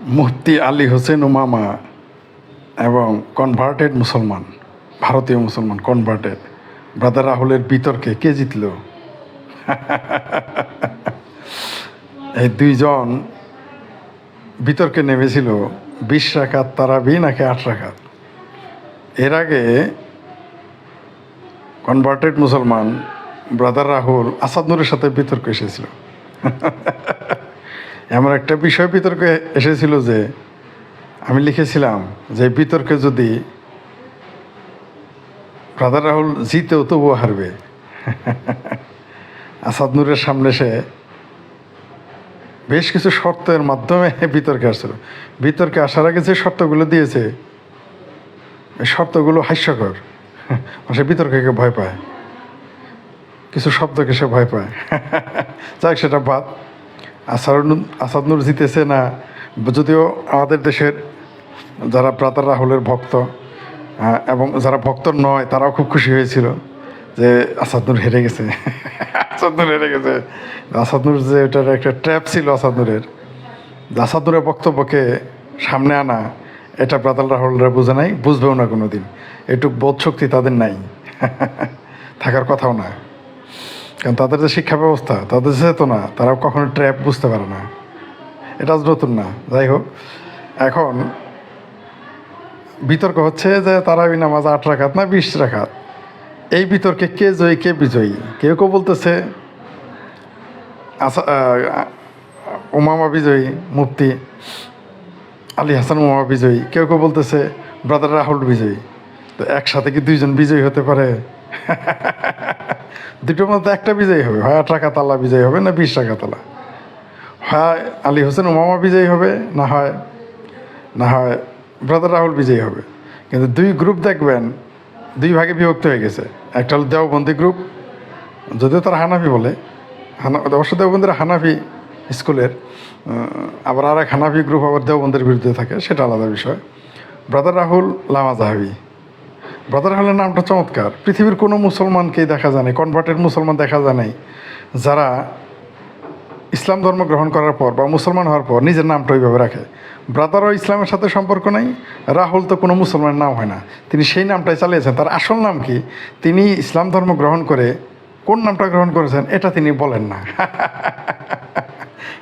মুফতি আলী হোসেন উমামা এবং কনভার্টেড মুসলমান, ভারতীয় মুসলমান কনভার্টেড ব্রাদার রাহুলের বিতর্কে কে জিতল? এই দুইজন বিতর্কে নেমেছিল, বিশ রাখাত তারাবি নাকি আট রাখাত এর আগে কনভার্টেড মুসলমান ব্রাদার রাহুল আসাদ নূরের সাথে বিতর্ক এসেছিল। এমন একটা বিষয় বিতর্কে এসেছিল যে আমি লিখেছিলাম যে বিতর্কে যদি ব্রাদার রাহুল জিতেও তবুও হারবে। আসাদ নূরের সামনে সে বেশ কিছু শর্তের মাধ্যমে বিতর্কে আসছিল। বিতর্কে আসার আগে যে শর্তগুলো দিয়েছে, এই শর্তগুলো হাস্যকর। সে বিতর্ককে ভয় পায়। কিছু শব্দকে সে ভয় পায়। যাক, সেটা বাদ। আসারুন আসাদনুর জিতেছে না, যদিও আমাদের দেশের যারা ব্রাতার রাহুলের ভক্ত এবং যারা ভক্ত নয়, তারাও খুব খুশি হয়েছিল যে আসাদনুর হেরে গেছে। আসাদনুর হেরে গেছে। আসাদনুর যে এটার একটা ট্র্যাপ ছিল আসাদনুরের আসাদনুরের বক্তব্যকে সামনে আনা, এটা ব্রাতার রাহুলরা বুঝে নাই, বুঝবেও না কোনো দিন এটুক বোধ শক্তি তাদের নাই। থাকার কথাও না। কারণ তাদের যে শিক্ষা ব্যবস্থা, তাদের চেতনা তারা কখনো ট্র্যাপ বুঝতে পারে না। এটা নতুন না, যাই হোক। এখন বিতর্ক হচ্ছে যে তারাবি নামাজ আট রাখাত না বিশ রাখাত? এই বিতর্কে কে জয়ী, কে বিজয়ী? কেউ কেউ বলতেছে, আসা উমামা বিজয়ী, মুফতি আলী হাসান উমামা বিজয়ী। কেউ কেউ বলতেছে ব্রাদার রাহুল বিজয়ী। তো একসাথে কি দুইজন বিজয়ী হতে পারে? দুটোর মধ্যে একটা বিজয়ী হবে। হয় আট টাকা তালা বিজয়ী হবে না বিশ টাকা তালা হয় আলী হোসেন উমামা বিজয়ী হবে না হয় না হয় ব্রাদার রাহুল বিজয়ী হবে? কিন্তু দুই গ্রুপ দেখবেন, দুই ভাগে বিভক্ত হয়ে গেছে। একটা হলো দেওবন্দি গ্রুপ যদিও তারা হানাফি বলে। হানা অবশ্য দেওবন্দিরা হানাফি স্কুলের আবার আর এক হানাফি গ্রুপ আবার দেওবন্দের বিরুদ্ধে থাকে, সেটা আলাদা বিষয়। ব্রাদার রাহুল লামা জাহাবি ব্রাদার রাহুলের নামটা চমৎকার। পৃথিবীর কোনো মুসলমানকেই দেখা যায় নাই কনভার্টেড মুসলমান দেখা যায় নাই। যারা ইসলাম ধর্ম গ্রহণ করার পর বা মুসলমান হওয়ার পর নিজের নামটা ওইভাবে রাখে। ব্রাদারও ইসলামের সাথে সম্পর্ক নাই রাহুল তো কোনো মুসলমানের নাম হয় না। তিনি সেই নামটাই চালিয়েছেন। তার আসল নাম কি? তিনি ইসলাম ধর্ম গ্রহণ করে কোন নামটা গ্রহণ করেছেন, এটা তিনি বলেন না।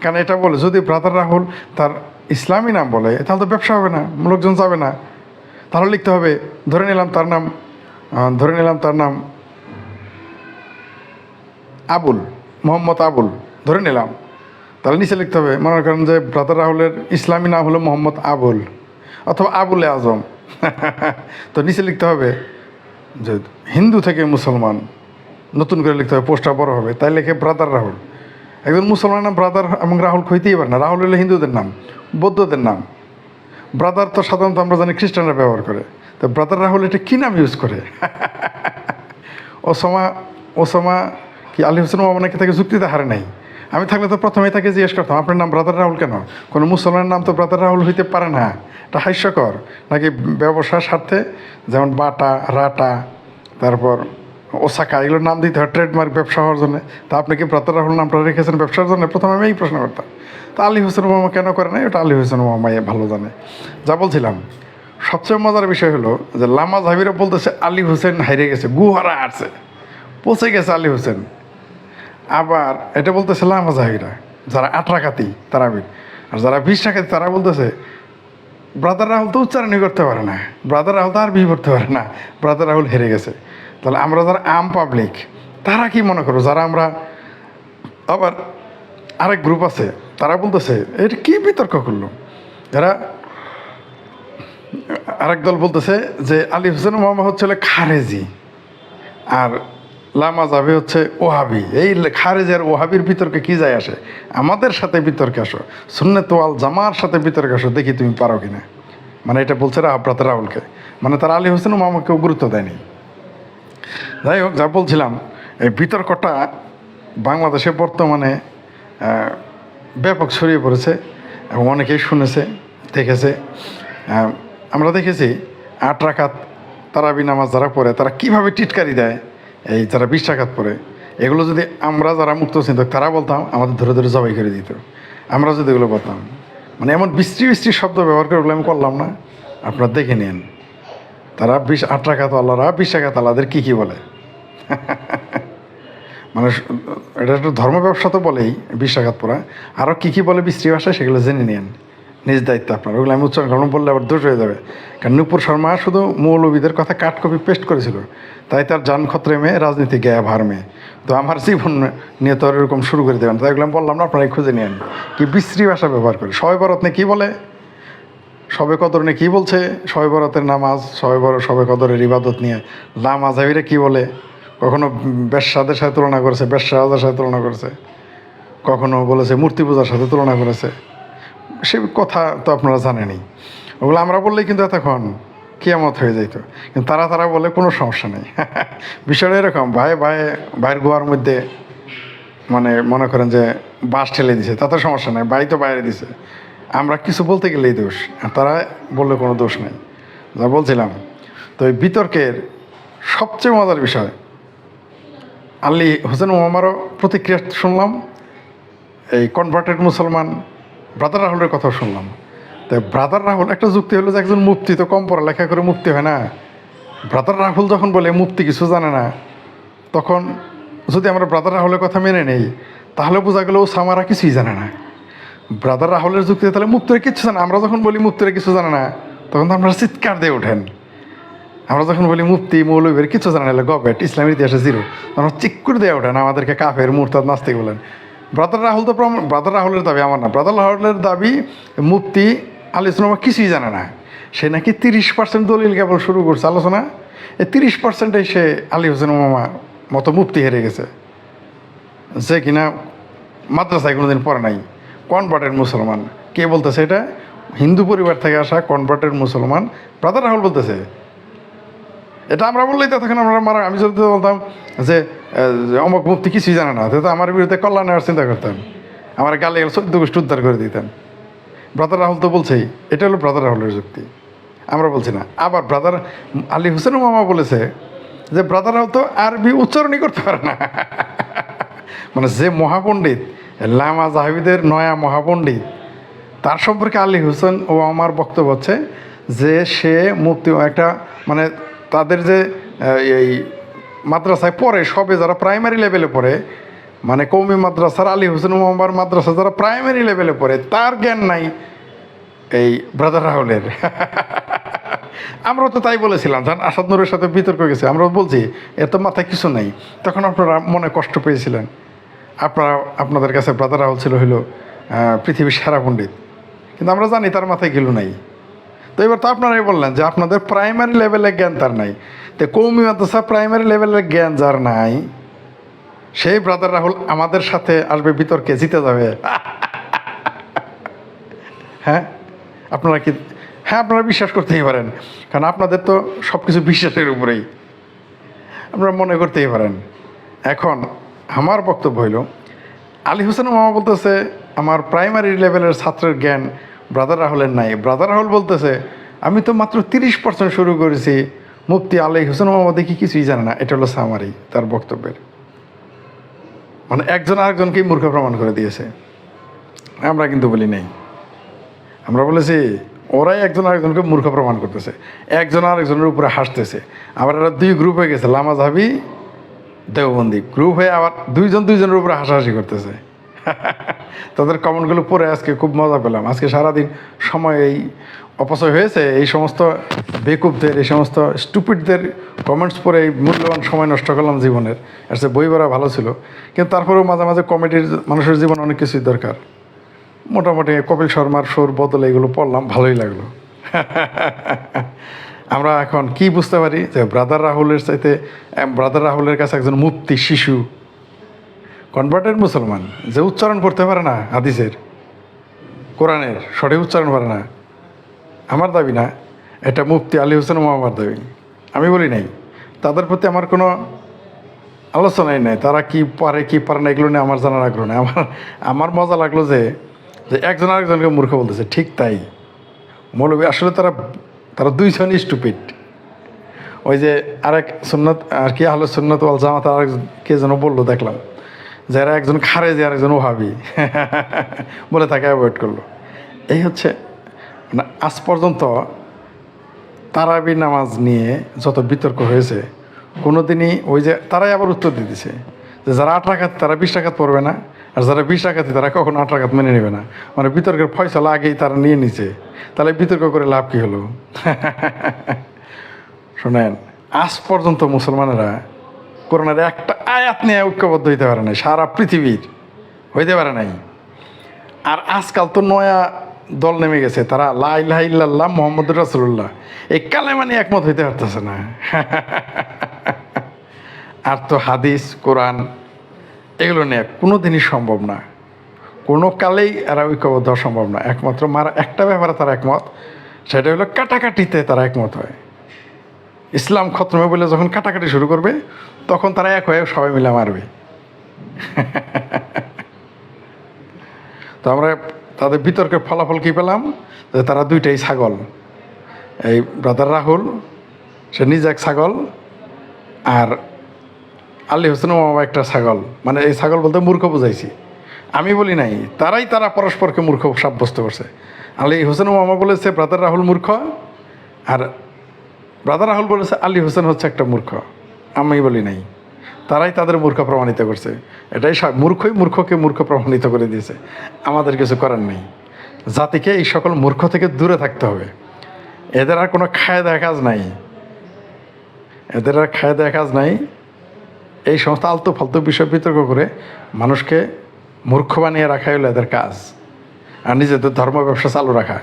কারণ এটা বলে, যদি ব্রাদার রাহুল তার ইসলামী নাম বলে, তাহলে তো ব্যবসা হবে না, লোকজন যাবে না। তাহলে লিখতে হবে, ধরে নিলাম তার নাম ধরে নিলাম তার নাম আবুল, মোহাম্মদ আবুল, ধরে নিলাম। তাহলে নিচে লিখতে হবে, মনে করেন যে ব্রাদার রাহুলের ইসলামী নাম হলো মোহাম্মদ আবুল অথবা আবুলে আজম। তো নিচে লিখতে হবে যে হিন্দু থেকে মুসলমান, নতুন করে লিখতে হবে পোস্টটা বড় হবে, তাই লিখে ব্রাদার রাহুল। একজন মুসলমানের নাম ব্রাদার এবং রাহুল হইতেই পারে না, রাহুল হলো হিন্দুদের নাম, বৌদ্ধদের নাম। ব্রাদার তো সাধারণত আমরা জানি খ্রিস্টানরা ব্যবহার করে। তো ব্রাদার রাহুল এটা কী নাম ইউজ করে? ওসামা ওসামা কি আলী হোসেন ওমা নাকি তাকে যুক্তিতে হারে নাই? আমি থাকলে তো প্রথমেই তাকে জিজ্ঞেস করতাম, আপনার নাম ব্রাদার রাহুল কেন? কোনো মুসলমানের নাম তো ব্রাদার রাহুল হইতে পারে না। এটা হাস্যকর। নাকি ব্যবসার স্বার্থে? যেমন বাটা, রাটা, তারপর ওসাকা, এগুলোর নাম দিতে হয় ট্রেডমার্ক ব্যবসা হওয়ার জন্য। তা আপনি কি ব্রাদার রাহুল নামটা রেখেছেন ব্যবসার জন্য? প্রথমে আমি এই প্রশ্ন করতাম। তা আলী হোসেন ওমামা কেন করে না ওটা আলী হোসেন ওমামাই ভালো জানে। যা বলছিলাম, সবচেয়ে মজার বিষয় হলো যে লামা জাহিরা বলতেছে আলী হোসেন হারিয়ে গেছে, গুহারা আসছে পৌঁছে গেছে আলী হোসেন। আবার এটা বলতেছে লামা জাহিরা, যারা আট রাখাতি তারাবির, আর যারা বিশ রাখাতি তারা বলতেছে, ব্রাদার রাহুল তো উচ্চারণই করতে পারে না, ব্রাদার রাহুল তো আর বিয়ে করতে পারে না, ব্রাদার রাহুল হেরে গেছে। তাহলে আমরা যারা আম পাবলিক তারা কি মনে করো, যারা আমরা, আবার আরেক গ্রুপ আছে, তারা বলতেছে এটা কি বিতর্ক করল? যারা আরেক দল বলতেছে যে, আলী হোসেন মোহাম্মদ হচ্ছে খারেজি আর লামা যাবে হচ্ছে ওহাবি। এই খারেজ আর ওহাবির বিতর্কে কি যায় আসে? আমাদের সাথে বিতর্কে আসো। শূন্য তোয়াল জামার সাথে বিতর্কে আসো। দেখি তুমি পারো কিনা। মানে এটা বলছে রাহপ্রাত রাহুলকে। মানে তারা আলী হোসেন মামাকেও গুরুত্ব দেয়নি। যাই হোক, যা বলছিলাম, এই বিতর্কটা বাংলাদেশে বর্তমানে ব্যাপক ছড়িয়ে পড়েছে এবং অনেকেই শুনেছে, দেখেছে। আমরা দেখেছি আট রাখাত তারাবি নামাজ যারা পড়ে, তারা কীভাবে টিটকারি দেয়? এই যারা বিশ রাকাত পড়ে, এগুলো যদি আমরা যারা মুক্ত চিন্তক তারা বলতাম, আমাদের ধরে ধরে জবাই করে দিত। আমরা যদি এগুলো বলতাম মানে এমন বৃষ্টি বৃষ্টি শব্দ ব্যবহার করে আমি করলাম না। আপনারা দেখে নিন, তারা বিশ, আট টাকা তালারা বিশ টাকা তালাদের কী কী বলে? মানে এটা একটা ধর্ম ব্যবসা তো বলেই, বিশ্বাঘাত পড়া। আরও কী কী বলে বৃষ্টি ভাষা সেগুলো জেনে নিন নিজ দায়িত্ব আপনার। ওগুলো আমি উচ্চারণ করলাম, বললে আবার দোষ হয়ে যাবে। কারণ নূপুর শর্মা শুধু মৌলবীদের কথা কাট কপি পেস্ট করেছিল। তাই তার যান খত্রে মেয়ে, রাজনীতি গায়ে ভার মেয়ে। তো আমার জীবন নিয়ে তো এরকম শুরু করে দেবেন তাই ওগুলো বললাম না, আপনারাই খুঁজে নিন কি বিশ্রী ভাষা ব্যবহার করে। সবাই বরত নিয়ে কী বলে? সবে কদর নিয়ে কী বলছে? সবে বরাতের নামাজ, সবে বড় সবে কদরের ইবাদত নিয়ে লামাজাবিরা কী বলে? কখনো বেশ্যাদের সাথে তুলনা করেছে বেশ্যাদের সাথে তুলনা করেছে, কখনো বলেছে মূর্তি পূজার সাথে তুলনা করেছে। সে কথা তো আপনারা জানেনই। ওগুলো আমরা বললেই কিন্তু এতক্ষণ কিয়ামত হয়ে যাইতো। কিন্তু তারা তারা বলে কোনো সমস্যা নেই। বিষয়টা এরকম, ভাই ভাই, ভাইয়ের গোয়ার মধ্যে মানে মনে করেন যে বাস ঠেলে দিছে তাতে সমস্যা নেই, বাড়ি তো বাইরে দিছে। আমরা কিছু বলতে গেলেই দোষ, আর তারা বললে কোনো দোষ নেই। যা বলছিলাম, তো এই বিতর্কের সবচেয়ে মজার বিষয় আলী হোসেন ওমারও প্রতিক্রিয়া শুনলাম। এই কনভার্টেড মুসলমান ব্রাদার রাহুলের কথা শুনলাম। তো ব্রাদার রাহুল, একটা যুক্তি হলো যে একজন মুফতি তো কম পড়ালেখা করে মুক্তি হয় না। ব্রাদার রাহুল যখন বলে মুক্তি কিছু জানে না, তখন যদি আমরা ব্রাদার রাহুলের কথা মেনে নেই, তাহলে বোঝা গেল সামারা কিছুই জানে না। ব্রাদার রাহুলের যুক্তি তাহলে মুক্তরে কিছু জানে। আমরা যখন বলি মুক্তরে কিছু জানে না, তখন তো আমরা চিৎকার দিয়ে ওঠেন। আমরা যখন বলি মুফতি মৌলবীর কিছু জানে না গবেট ইসলামের ইতিহাসে জিরো। তখন চিক করে দিয়ে ওঠেন আমাদেরকে কাফের, মুরতাদ, নাস্তিক বলেন। ব্রাদার রাহুল তো ব্রাদার রাহুলের দাবি আমার না। ব্রাদার রাহুলের দাবি, মুফতি আল ইসলাম কিছুই জানে না। সে নাকি তিরিশ পার্সেন্ট দলিল কেবল শুরু করছে, আলোচনা। এই তিরিশ পার্সেন্টে সে আলী হোসেন মামা মতো মুফতি হেরে গেছে। যে কিনা মাদ্রাসায় কোনোদিন পড়ে নাই। কনভার্টেড মুসলমান। কে বলতেছে এটা? হিন্দু পরিবার থেকে আসা কনভার্টেড মুসলমান। ব্রাদার রাহুল বলতেছে এটা আমরা বললেই তো তখন আমরা মারা আমি যদি বলতাম যে অমক মুক্তি কিছুই জানে না, তো আমার বিরুদ্ধে কল্যাণ নেওয়ার চিন্তা করতাম আমার গালে গেলে চোদ্দ গোষ্ঠী উদ্ধার করে দিতাম ব্রাদার রাহুল তো বলছেই, এটা হলো ব্রাদার রাহুলের যুক্তি। আমরা বলছি না। আবার ব্রাদার আলী হোসেন মামা বলেছে যে, ব্রাদার রাহুল তো আরবি উচ্চারণই করতে পারে না। মানে যে মহাপণ্ডিত, লামা জাহিদের নয়া মহাপণ্ডিত, তার সম্পর্কে আলী হোসেন ও আমার বক্তব্য হচ্ছে যে, সে মুক্তি একটা মানে তাদের যে এই মাদ্রাসায় পড়ে, সবে যারা প্রাইমারি লেভেলে পড়ে মানে কৌমি মাদ্রাসার আলী হোসেন মোহাম্মদ মাদ্রাসা যারা প্রাইমারি লেভেলে পড়ে, তার জ্ঞান নাই এই ব্রাদার রাহুলের। আমরাও তো তাই বলেছিলাম, জান, আসাদ নুরের সাথে বিতর্ক গেছে, আমরাও বলছি এত মাথায় কিছু নাই। তখন আপনারা মনে কষ্ট পেয়েছিলেন। আপনারা, আপনাদের কাছে ব্রাদার রাহুল ছিল হইল পৃথিবীর সেরা পণ্ডিত। কিন্তু আমরা জানি তার মাথায় গেলু নাই। তো এবার তো আপনারাই বললেন যে আপনাদের প্রাইমারি লেভেলে জ্ঞান তার নাই। তো কৌমি মাদ্রাসা প্রাইমারি লেভেলের জ্ঞান যার নাই, সেই ব্রাদার রাহুল আমাদের সাথে আসবে বিতর্কে, জিতে যাবে। হ্যাঁ? আপনারা কি হ্যাঁ আপনারা বিশ্বাস করতেই পারেন, কারণ আপনাদের তো সব কিছু বিশ্বাসের উপরেই। আপনারা মনে করতেই পারেন। এখন আমার বক্তব্য হইল, আলী হোসেন মামা বলতেছে, আমার প্রাইমারি লেভেলের ছাত্রের জ্ঞান ব্রাদার রাহুলের নাই। ব্রাদার রাহুল বলতেছে, আমি তো মাত্র তিরিশ পার্সেন্ট শুরু করেছি। মুফতি আলী হোসেন মামা দেখি কিছুই জানে না। এটা হলো সামারি তার বক্তব্যের। মানে একজন আরেকজনকেই মূর্খ প্রমাণ করে দিয়েছে। আমরা কিন্তু বলি নেই। আমরা বলেছি, ওরাই একজন আরেকজনকে মূর্খ প্রমাণ করতেছে। একজন আরেকজনের উপরে হাসতেছে। আবার এরা দুই গ্রুপ হয়ে গেছে, লামা জাবি দেওবন্দি। গ্রুপ হয়ে আবার দুইজন দুইজনের উপরে হাসাহাসি করতেছে। তাদের কমেন্টগুলো পড়ে আজকে খুব মজা পেলাম। আজকে সারাদিন সময় এই অপচয় হয়েছে। এই সমস্ত বেকুবদের, এই সমস্ত স্টুপিডদের কমেন্টস পড়ে এই মূল্যবান সময় নষ্ট করলাম জীবনের। আর সে বই পড়া ভালো ছিল। কিন্তু তারপরেও মাঝে মাঝে কমেডির মানুষের জীবনে অনেক কিছুই দরকার। মোটামুটি কপিল শর্মার সুর বদলে এগুলো পড়লাম, ভালোই লাগল। আমরা এখন কি বুঝতে পারি যে ব্রাদার রাহুলের চাইতে ব্রাদার রাহুলের কাছে একজন মুক্তি শিশু কনভার্টেড মুসলমান, যে উচ্চারণ করতে পারে না হাদিসের, কোরআনের, সঠিক উচ্চারণ পারে না, আমার দাবি না, এটা মুফতি আলী হোসেন মোহাম্মদ দাবি। আমি বলি নাই, তাদের প্রতি আমার কোনো আলোচনাই নাই, তারা কি পারে কি পারে না, এগুলো নিয়ে আমার জানার আগ্রহ নেই। আমার আমার মজা লাগল যে যে একজন আরেকজনকে মূর্খ বলতেছে, ঠিক তাই। মৌলবী, আসলে তারা তারা দুইজনই স্টুপিড ওই যে আরেক সুন্নত, আর কি আলো সুন্নত ওয়াল জামাত আর কে যেন বলল, দেখলাম। যারা একজন খারে যে আরেকজন ওহাবি। বলে তাকে অ্যাভয়েড করল। এই হচ্ছে মানে আজ পর্যন্ত তারাবি নামাজ নিয়ে যত বিতর্ক হয়েছে কোনো দিনই ওই যে তারাই আবার উত্তর দিয়ে দিতেছে যে যারা আট রাখাত তারা বিশ টাকাত পড়বে না, আর যারা বিশ টাকাতে তারা কখনো আট রাখাত মেনে নেবে না। মানে বিতর্কের ফয়সলা আগেই তারা নিয়ে নিছে। তাহলে বিতর্ক করে লাভ কী হলো? শোনেন, আজ পর্যন্ত মুসলমানেরা করোনার একটা আয়াত নিয়ে ঐক্যবদ্ধ হইতে পারে নাই, সারা পৃথিবীর হইতে পারে নাই। আর আজকাল তো নয়া দল নেমে গেছে, তারা লাইলাহ ইল্লাল্লাহ মোহাম্মদ রাসুল্লাহ এই কালেমানি একমত হইতে পারতেছে না। আর তো হাদিস, কোরআন, এগুলো নিয়ে কোনো দিনই সম্ভব না। কোনো কালেই এরা ঐক্যবদ্ধ সম্ভব না। একমাত্র মারা একটা ব্যাপারে তারা একমত, সেটা হলো কাটাকাটিতে তারা একমত হয়। ইসলাম খতমে বলে যখন কাটাকাটি শুরু করবে, তখন তারা এক হয়ে সবাই মিলে মারবে। তো আমরা তাদের বিতর্কের ফলাফল কী পেলাম? যে তারা দুইটাই ছাগল। এই ব্রাদার রাহুল, সে নিজে এক ছাগল, আর আলী হোসেন মামা একটা ছাগল। মানে এই ছাগল বলতে মূর্খ বুঝাইছি। আমি বলি নাই, তারাই তারা পরস্পরকে মূর্খ সাব্যস্ত করছে। আলী হোসেন মামা বলেছে ব্রাদার রাহুল মূর্খ, আর ব্রাদার রাহুল বলেছে আলী হোসেন হচ্ছে একটা মূর্খ। আমি বলি নাই। তারাই তাদের মূর্খ প্রমাণিত করছে। এটাই মূর্খই মূর্খকে মূর্খ প্রমাণিত করে দিয়েছে। আমাদের কিছু করার নেই। জাতিকে এই সকল মূর্খ থেকে দূরে থাকতে হবে। এদের আর কোনো খায় দেয়া কাজ নাই। এদের আর খায় কাজ নাই। এই সমস্ত আলতু ফালতু বিষয় বিতর্ক করে মানুষকে মূর্খ বানিয়ে রাখাই হলো এদের কাজ। আর নিজেদের ধর্ম ব্যবসা চালু রাখা।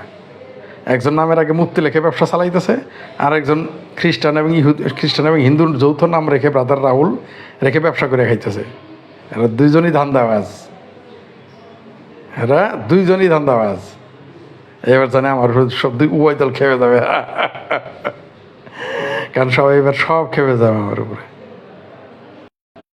একজন নামের আগে মুক্তি লেখে ব্যবসা চালাইতেছে আর একজন খ্রিস্টান এবং খ্রিস্টান এবং হিন্দুর যৌথ নাম রেখে ব্রাদার রাহুল রেখে ব্যবসা করে খাইতেছে। এরা দুইজনই ধান্দাবাজ। এরা দুইজনই ধান্দাবাজ। এবার জানে আমার সব দুই উভয় দল খেপে যাবে। কারণ সবাই এবার সব খেপে যাবে আমার উপরে।